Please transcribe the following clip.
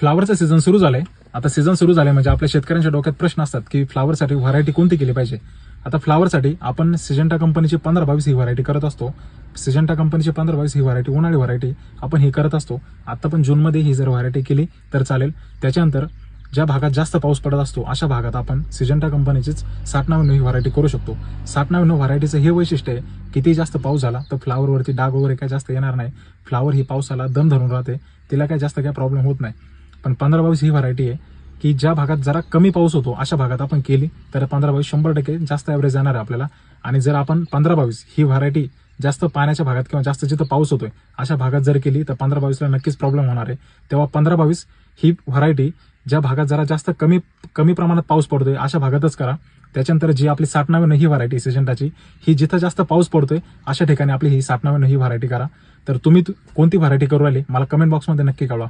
फ्लावरचं season सुरू झालंय. आता सीझन सुरू झालंय म्हणजे आपल्या शेतकऱ्यांच्या डोक्यात प्रश्न असतात की फ्लावरसाठी व्हरायटी कोणती केली पाहिजे? आता फ्लावरसाठी आपण सिजंटा कंपनीची पंधरा बावीस ही व्हरायटी करत असतो. सिजंटा कंपनीची पंधरा बावीस ही व्हरायटी उन्हाळी व्हरायटी आपण ही करत असतो. आता पण जूनमध्ये ही जर व्हरायटी केली तर चालेल. त्याच्यानंतर ज्या भागात जास्त पाऊस पडत असतो अशा भागात आपण सिजंटा कंपनीचीच साठ नव्याण्णव ही व्हरायटी करू शकतो. साठ नव्याण्णव व्हरायटीचं हे वैशिष्ट्य आहे किती जास्त पाऊस झाला तर फ्लावरवरती डाग वगैरे काय जास्त येणार नाही. फ्लावर ही पावसाला दम धरून राहते. तिला काय जास्त काय प्रॉब्लेम होत नाही. पण पंधरा बावीस ही व्हरायटी आहे की ज्या भागात जरा कमी पाऊस होतो अशा भागात आपण केली तर पंधरा बावीस शंभर टक्के जास्त ॲव्हरेज येणार आहे आपल्याला. आणि जर आपण पंधरा बावीस ही व्हरायटी जास्त पाण्याच्या भागात किंवा जास्त जिथं पाऊस होतोय अशा भागात जर केली तर पंधरा बावीसला नक्कीच प्रॉब्लेम होणार आहे. तेव्हा पंधरा बावीस ही व्हरायटी ज्या भागात जरा जास्त कमी कमी प्रमाणात पाऊस पडतोय अशा भागातच करा. त्याच्यानंतर जी आपली साठ नव्याण्णव ही व्हरायटी सिजंटाची ही जिथं जास्त पाऊस पडतोय अशा ठिकाणी आपली ही साठ नव्याण्णव ही व्हरायटी करा. तर तुम्ही कोणती व्हरायटी करू राहिली मला कमेंट बॉक्समध्ये नक्की कळवा.